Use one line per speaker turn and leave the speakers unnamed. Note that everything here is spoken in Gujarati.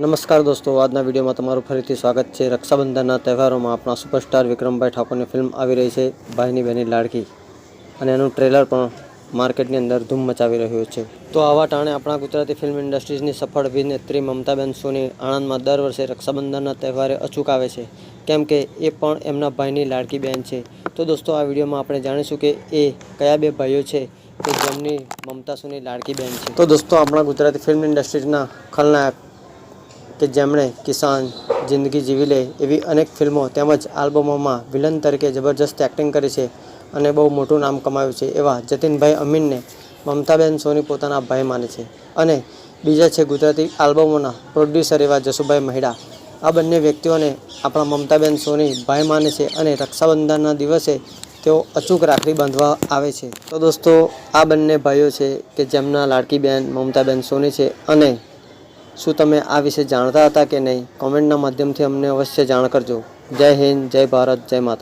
નમસ્કાર દોસ્તો, આજના વિડીયોમાં તમારું ફરીથી સ્વાગત છે. રક્ષાબંધનના તહેવારોમાં આપણા સુપરસ્ટાર વિક્રમભાઈ ઠાકોરની ફિલ્મ આવી રહી છે, ભાઈની બહેની લાડકી. અને એનું ટ્રેલર પણ માર્કેટની અંદર ધૂમ મચાવી રહ્યું છે. તો આવા ટાણે આપણા ગુજરાતી ફિલ્મ ઇન્ડસ્ટ્રીઝની સફળ અભિનેત્રી મમતાબેન સોની આણંદમાં દર વર્ષે રક્ષાબંધનના તહેવારે અચૂક આવે છે. કેમ કે એ પણ એમના ભાઈની લાડકી બહેન છે. તો દોસ્તો, આ વિડીયોમાં આપણે જાણીશું કે એ કયા બે ભાઈઓ છે કે જેમની મમતા સોની લાડકી બહેન છે. તો દોસ્તો, આપણા ગુજરાતી ફિલ્મ ઇન્ડસ્ટ્રીઝના ખલનાયક કે જેમણે કિસાન જિંદગી જીવી લે એવી અનેક ફિલ્મો તેમજ આલ્બમોમાં વિલન તરીકે જબરજસ્ત એક્ટિંગ કરી છે અને બહુ મોટું નામ કમાયું છે એવા જતીનભાઈ અમીનને મમતાબેન સોની પોતાના ભાઈ માને છે. અને બીજા છે ગુજરાતી આલ્બમોના પ્રોડ્યુસર એવા જસુભાઈ મહિડા. આ બંને વ્યક્તિઓને આપણા મમતાબેન સોની ભાઈ માને છે અને રક્ષાબંધનના દિવસે તેઓ અચૂક રાખડી બાંધવા આવે છે. તો દોસ્તો, આ બંને ભાઈઓ છે કે જેમના લાડકી બેન મમતાબેન સોની છે અને શું તમે આ વિશે જાણતા હતા કે નહીં? કોમેન્ટના માધ્યમથી અમને અવશ્ય જાણ કરજો. જય હિન્દ, જય ભારત, જય માતા.